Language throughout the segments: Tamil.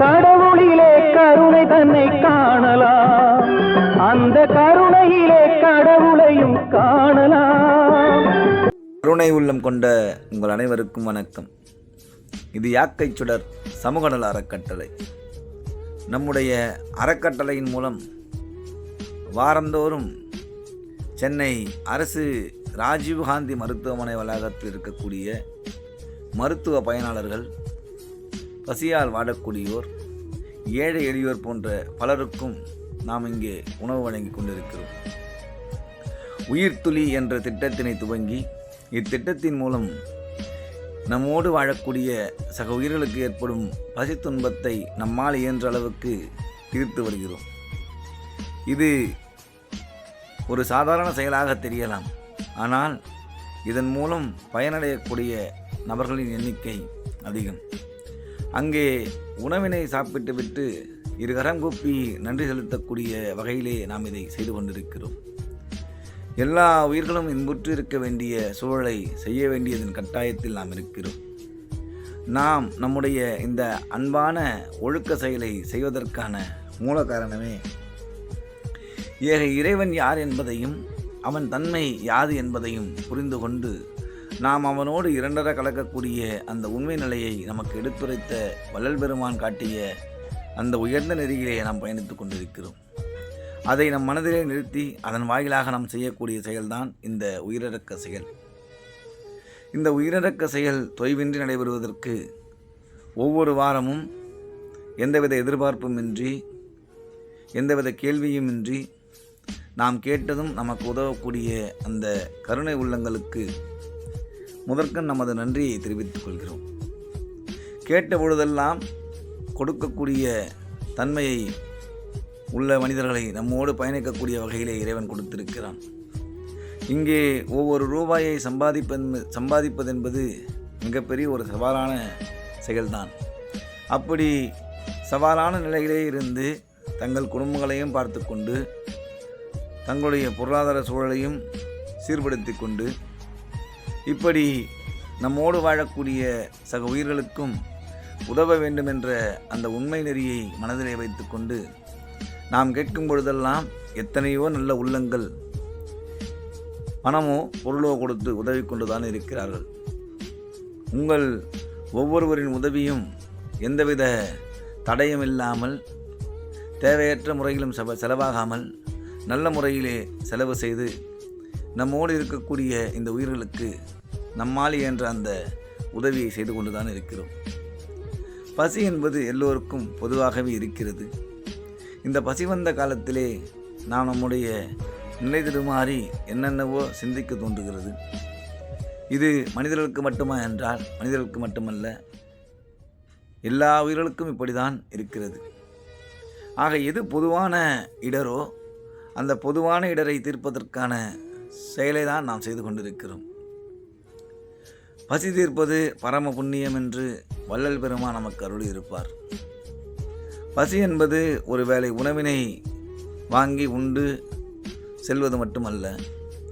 கடவுளிலே கருணை தன்னை காணலாம். அந்த கருணையிலே கடவுளையும் காணலாம். கருணை உள்ளம் கொண்ட உங்கள் அனைவருக்கும் வணக்கம். இது யாக்கை சுடர் சமூகநல அறக்கட்டளை. நம்முடைய அறக்கட்டளையின் மூலம் வாரந்தோறும் சென்னை அரசு ராஜீவ்காந்தி மருத்துவமனை வளாகத்தில் இருக்கக்கூடிய மருத்துவ பயனாளர்கள் பசியால் வாடக்கூடியோர் ஏழை எளியோர் போன்ற பலருக்கும் நாம் இங்கே உணவு வழங்கி கொண்டிருக்கிறோம். உயிர்த்துளி என்ற திட்டத்தினை துவங்கி இத்திட்டத்தின் மூலம் நம்மோடு வாழக்கூடிய சக உயிர்களுக்கு ஏற்படும் பசி துன்பத்தை நம்மால் இயன்ற அளவுக்கு தீர்த்து வருகிறோம். இது ஒரு சாதாரண செயலாக தெரியலாம். ஆனால் இதன் மூலம் பயனடையக்கூடிய நபர்களின் எண்ணிக்கை அதிகம். அங்கே உணவினை சாப்பிட்டுவிட்டு இரு கரம் கூப்பி நன்றி செலுத்தக்கூடிய வகையிலே நாம் இதை செய்து கொண்டிருக்கிறோம். எல்லா உயிர்களும் இன்புற்று இருக்க வேண்டிய சூழலை செய்ய வேண்டியதன் கட்டாயத்தில் நாம் இருக்கிறோம். நாம் நம்முடைய இந்த அன்பான ஒழுக்க செயலை செய்வதற்கான மூல காரணமே ஏக இறைவன் யார் என்பதையும் அவன் தன்மை யாது என்பதையும் புரிந்து கொண்டு நாம் அவனோடு இரண்டர கலக்கக்கூடிய அந்த உண்மை நிலையை நமக்கு எடுத்துரைத்த வள்ளல் பெருமான் காட்டிய அந்த உயர்ந்த நெறியிலே நாம் பயணித்துக் கொண்டிருக்கிறோம். அதை நம் மனதிலே நிறுத்தி அதன் வாயிலாக நாம் செய்யக்கூடிய செயல்தான் இந்த உயிரிழக்க செயல். இந்த உயிரிழக்க செயல் தொய்வின்றி நடைபெறுவதற்கு ஒவ்வொரு வாரமும் எந்தவித எதிர்பார்ப்புமின்றி எந்தவித கேள்வியுமின்றி நாம் கேட்டதும் நமக்கு உதவக்கூடிய அந்த கருணை உள்ளங்களுக்கு முதற்கண் நமது நன்றியை தெரிவித்துக் கொள்கிறோம். கேட்ட பொழுதெல்லாம் கொடுக்கக்கூடிய தன்மையை உள்ள மனிதர்களை நம்மோடு பயணிக்கக்கூடிய வகையிலே இறைவன் கொடுத்திருக்கிறான். இங்கே ஒவ்வொரு ரூபாயை சம்பாதிப்பது சம்பாதிப்பதென்பது மிகப்பெரிய ஒரு சவாலான செயல்தான். அப்படி சவாலான நிலையிலே இருந்து தங்கள் குடும்பங்களையும் பார்த்து கொண்டு தங்களுடைய பொருளாதார சூழலையும் சீர்படுத்தி கொண்டு இப்படி நம்மோடு வாழக்கூடிய சக உயிர்களுக்கும் உதவ வேண்டும் என்ற அந்த உண்மை நெறியை மனதிலே வைத்துக்கொண்டு நாம் கேட்கும் பொழுதெல்லாம் எத்தனையோ நல்ல உள்ளங்கள் பணமோ பொருளோ கொடுத்து உதவி கொண்டுதான் இருக்கிறார்கள். உங்கள் ஒவ்வொருவரின் உதவியும் எந்தவித தடையும் இல்லாமல் தேவையற்ற முறையிலும் செவ செலவாகாமல் நல்ல முறையிலே செலவு செய்து நம்மோடு இருக்கக்கூடிய இந்த உயிர்களுக்கு நம்மால் என்ற அந்த உதவியை செய்து கொண்டுதான் இருக்கிறோம். பசி என்பது எல்லோருக்கும் பொதுவாகவே இருக்கிறது. இந்த பசி வந்த காலத்திலே நாம் நம்முடைய நிலை திருமாறி என்னென்னவோ சிந்திக்க தோன்றுகிறது. இது மனிதர்களுக்கு மட்டுமா என்றால் மனிதர்களுக்கு மட்டுமல்ல எல்லா உயிர்களுக்கும் இப்படிதான் இருக்கிறது. ஆக எது பொதுவான இடரோ அந்த பொதுவான இடரை தீர்ப்பதற்கான செயலை தான் நாம் செய்து கொண்டிருக்கிறோம். பசி தீர்ப்பது பரம புண்ணியம் என்று வள்ளல் பெருமா நமக்கு அருளி இருப்பார் பசி என்பது ஒரு வேளை உணவினை வாங்கி உண்டு செல்வது மட்டுமல்ல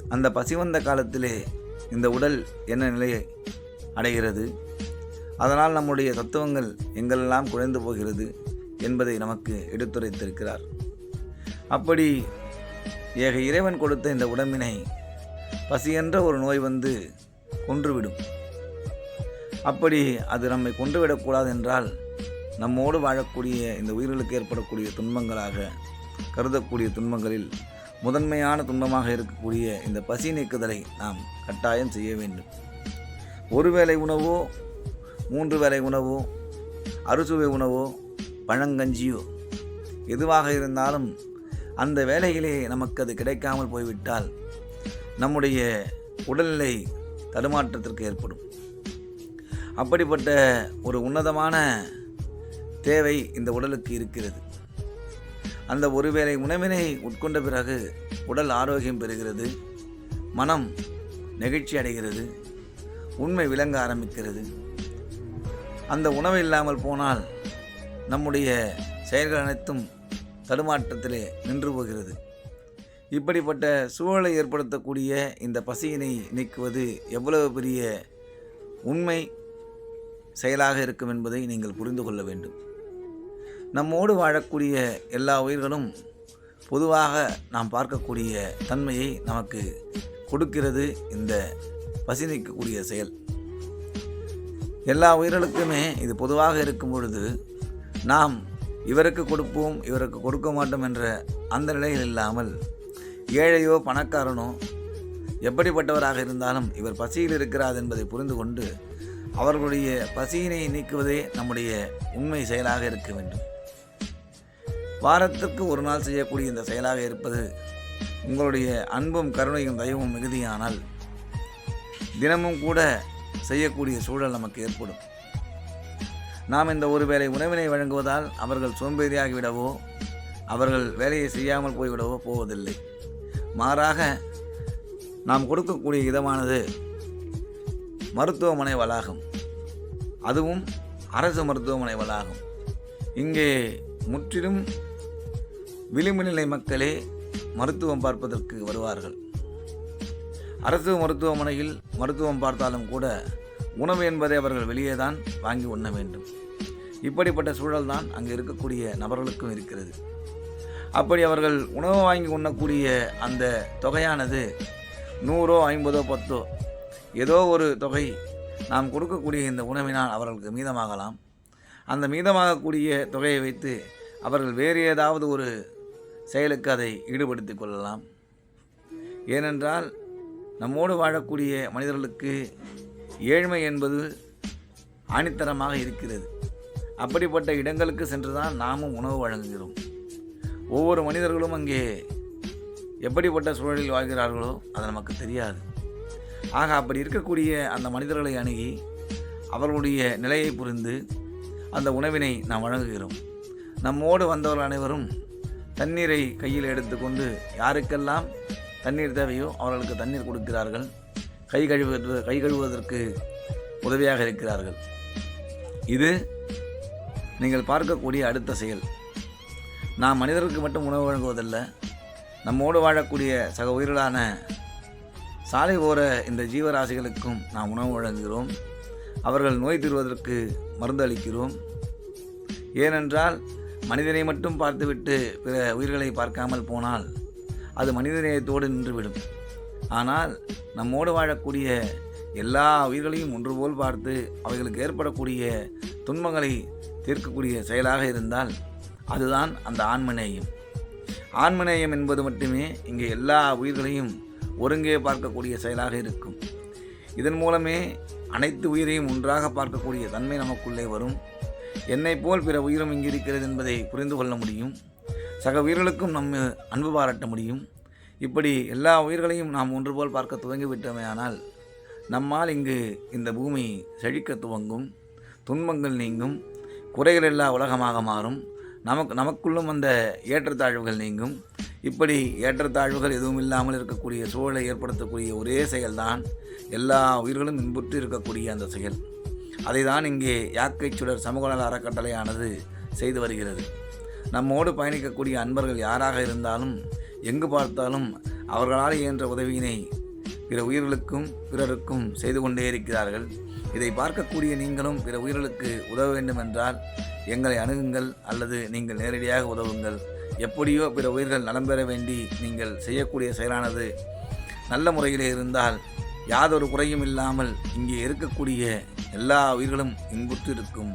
அந்த பசி வந்த காலத்திலே இந்த உடல் என்ன நிலையை அடைகிறது? அதனால் நம்முடைய தத்துவங்கள் எங்கெல்லாம் குறைந்து போகிறது என்பதை நமக்கு எடுத்துரைத்திருக்கிறார். அப்படி ஏக இறைவன் கொடுத்த இந்த உடம்பினை பசியென்ற ஒரு நோய் வந்து கொன்றுவிடும். அப்படி அது நம்மை கொண்டு விடக்கூடாது என்றால் நம்மோடு வாழக்கூடிய இந்த உயிர்களுக்கு ஏற்படக்கூடிய துன்பங்களாக கருதக்கூடிய துன்பங்களில் முதன்மையான துன்பமாக இருக்கக்கூடிய இந்த பசி நீக்குதலை நாம் கட்டாயம் செய்ய வேண்டும். ஒருவேளை உணவோ மூன்று வேளை உணவோ அறுசுவை உணவோ பழங்கஞ்சியோ எதுவாக இருந்தாலும் அந்த வேலையிலே நமக்கு அது கிடைக்காமல் போய்விட்டால் நம்முடைய உடல்நிலை தடுமாற்றத்திற்கு ஏற்படும். அப்படிப்பட்ட ஒரு உன்னதமான தேவை இந்த உடலுக்கு இருக்கிறது. அந்த ஒருவேளை உணவினை உட்கொண்ட பிறகு உடல் ஆரோக்கியம் பெறுகிறது மனம் நெகிழ்ச்சி அடைகிறது உண்மை விளங்க ஆரம்பிக்கிறது. அந்த உணவு இல்லாமல் போனால் நம்முடைய செயல்கள் அனைத்தும் தடுமாற்றத்திலே நின்று போகிறது. இப்படிப்பட்ட சூழலை ஏற்படுத்தக்கூடிய இந்த பசியினை நீக்குவது எவ்வளவு பெரிய உண்மை செயலாக இருக்கும் என்பதை நீங்கள் புரிந்து கொள்ள வேண்டும். நம்மோடு வாழக்கூடிய எல்லா உயிர்களும் பொதுவாக நாம் பார்க்கக்கூடிய தன்மையை நமக்கு கொடுக்கிறது இந்த பசி நீக்கக்கூடிய செயல். எல்லா உயிர்களுக்குமே இது பொதுவாக இருக்கும் பொழுது நாம் இவருக்கு கொடுப்போம் இவருக்கு கொடுக்க மாட்டோம் என்ற அந்த நிலையில் இல்லாமல் ஏழையோ பணக்காரனோ எப்படிப்பட்டவராக இருந்தாலும் இவர் பசியில் இருக்கிறார் என்பதை புரிந்து கொண்டு அவர்களுடைய பசியினை நீக்குவதே நம்முடைய உண்மை செயலாக இருக்க வேண்டும். வாரத்திற்கு ஒரு நாள் செய்யக்கூடிய இந்த செயலாக இருப்பது உங்களுடைய அன்பும் கருணையும் தயவும் மிகுதியானால் தினமும் கூட செய்யக்கூடிய சூழல் நமக்கு ஏற்படும். நாம் இந்த ஒரு வேளை உணவினை வழங்குவதால் அவர்கள் சோம்பேறியாகிவிடவோ அவர்கள் வேலையை செய்யாமல் போய்விடவோ போவதில்லை. மாறாக நாம் கொடுக்கக்கூடிய இதமானது மருத்துவமனை வளாகம். அதுவும் அரசு மருத்துவமனை வளாகம். இங்கே முற்றிலும் விளிம்பு நிலை மக்களே மருத்துவம் பார்ப்பதற்கு வருவார்கள். அரசு மருத்துவமனையில் மருத்துவம் பார்த்தாலும் கூட உணவு என்பதை அவர்கள் வெளியே தான் வாங்கி உண்ண வேண்டும். இப்படிப்பட்ட சூழல் தான் அங்கே இருக்கக்கூடிய நபர்களுக்கும் இருக்கிறது. அப்படி அவர்கள் உணவு வாங்கி உண்ணக்கூடிய அந்த தொகையானது நூறோ ஐம்பதோ பத்தோ ஏதோ ஒரு தொகை நாம் கொடுக்கக்கூடிய இந்த உணவினால் அவர்களுக்கு மீதமாகலாம். அந்த மீதமாகக்கூடிய தொகையை வைத்து அவர்கள் வேறு ஏதாவது ஒரு செயலுக்கு அதை ஈடுபடுத்திக் கொள்ளலாம். ஏனென்றால் நம்மோடு வாழக்கூடிய மனிதர்களுக்கு ஏழ்மை என்பது ஆணித்தரமாக இருக்கிறது. அப்படிப்பட்ட இடங்களுக்கு சென்றுதான் நாமும் உணவு வழங்குகிறோம். ஒவ்வொரு மனிதர்களும் அங்கே எப்படிப்பட்ட சூழலில் வாழ்கிறார்களோ அது நமக்கு தெரியாது. ஆக அப்படி இருக்கக்கூடிய அந்த மனிதர்களை அணுகி அவர்களுடைய நிலையை புரிந்து அந்த உணவினை நாம் வழங்குகிறோம். நம்மோடு வந்தவர்கள் அனைவரும் தண்ணீரை கையில் எடுத்துக்கொண்டு யாருக்கெல்லாம் தண்ணீர் தேவையோ அவர்களுக்கு தண்ணீர் கொடுக்கிறார்கள். கை கழுவு கை கழுவுவதற்கு உதவியாக இருக்கிறார்கள். இது நீங்கள் பார்க்கக்கூடிய அடுத்த செயல். நாம் மனிதர்களுக்கு மட்டும் உணவு வழங்குவதல்ல நம்மோடு வாழக்கூடிய சக உயிர்களான சாலை ஓர இந்த ஜீவராசிகளுக்கும் நாம் உணவு வழங்குகிறோம். அவர்கள் நோய் தீர்வதற்கு மருந்து அளிக்கிறோம். ஏனென்றால் மனிதனை மட்டும் பார்த்துவிட்டு பிற உயிர்களை பார்க்காமல் போனால் அது மனிதநேயத்தோடு நின்றுவிடும். ஆனால் நம்மோடு வாழக்கூடிய எல்லா உயிர்களையும் ஒன்று போல் பார்த்து அவைகளுக்கு ஏற்படக்கூடிய துன்பங்களை தீர்க்கக்கூடிய செயலாக இருந்தால் அதுதான் அந்த ஆன்மநேயம் ஆன்மநேயம் என்பது மட்டுமே இங்கே எல்லா உயிர்களையும் ஒருங்கே பார்க்கக்கூடிய செயலாக இருக்கும். இதன் மூலமே அனைத்து உயிரையும் ஒன்றாக பார்க்கக்கூடிய தன்மை நமக்குள்ளே வரும். என்னை போல் பிற உயிரும் இங்கு இருக்கிறது என்பதை புரிந்து கொள்ள முடியும். சக உயிர்களுக்கும் நம்ம அன்பு பாராட்ட முடியும். இப்படி எல்லா உயிர்களையும் நாம் ஒன்று போல் பார்க்க துவங்கிவிட்டோமேயானால் நம்மால் இங்கு இந்த பூமி செழிக்க துவங்கும். துன்பங்கள் நீங்கும். குறைகள் எல்லா உலகமாக மாறும். நமக்கு நமக்குள்ளும் அந்த ஏற்றத்தாழ்வுகள் நீங்கும். இப்படி ஏற்றத்தாழ்வுகள் எதுவும் இல்லாமல் இருக்கக்கூடிய சூழலை ஏற்படுத்தக்கூடிய ஒரே செயல்தான் எல்லா உயிர்களும் இன்புற்று இருக்கக்கூடிய அந்த செயல். அதை தான் இங்கே யாக்கை சுடர் சமூகநல அறக்கட்டளையானது செய்து வருகிறது. நம்மோடு பயணிக்கக்கூடிய அன்பர்கள் யாராக இருந்தாலும் எங்கு பார்த்தாலும் அவர்களால் இயன்ற உதவியினை பிற உயிர்களுக்கும் பிறருக்கும் செய்து கொண்டே இருக்கிறார்கள். இதை பார்க்கக்கூடிய நீங்களும் பிற உயிர்களுக்கு உதவ வேண்டும் என்றால் எங்களை அணுகுங்கள் அல்லது நீங்கள் நேரடியாக உதவுங்கள். எப்படியோ பிற உயிர்கள் நலம் பெற வேண்டி நீங்கள் செய்யக்கூடிய செயலானது நல்ல முறையிலே இருந்தால் யாதொரு குறையும் இல்லாமல் இங்கே இருக்கக்கூடிய எல்லா உயிர்களும் இன்புற்று இருக்கும்.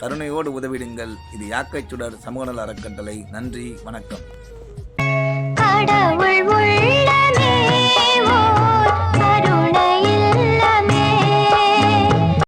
கருணையோடு உதவிடுங்கள். இது யாக்கை சுடர் சமூகநல அறக்கட்டளை. நன்றி. வணக்கம். கடவுள்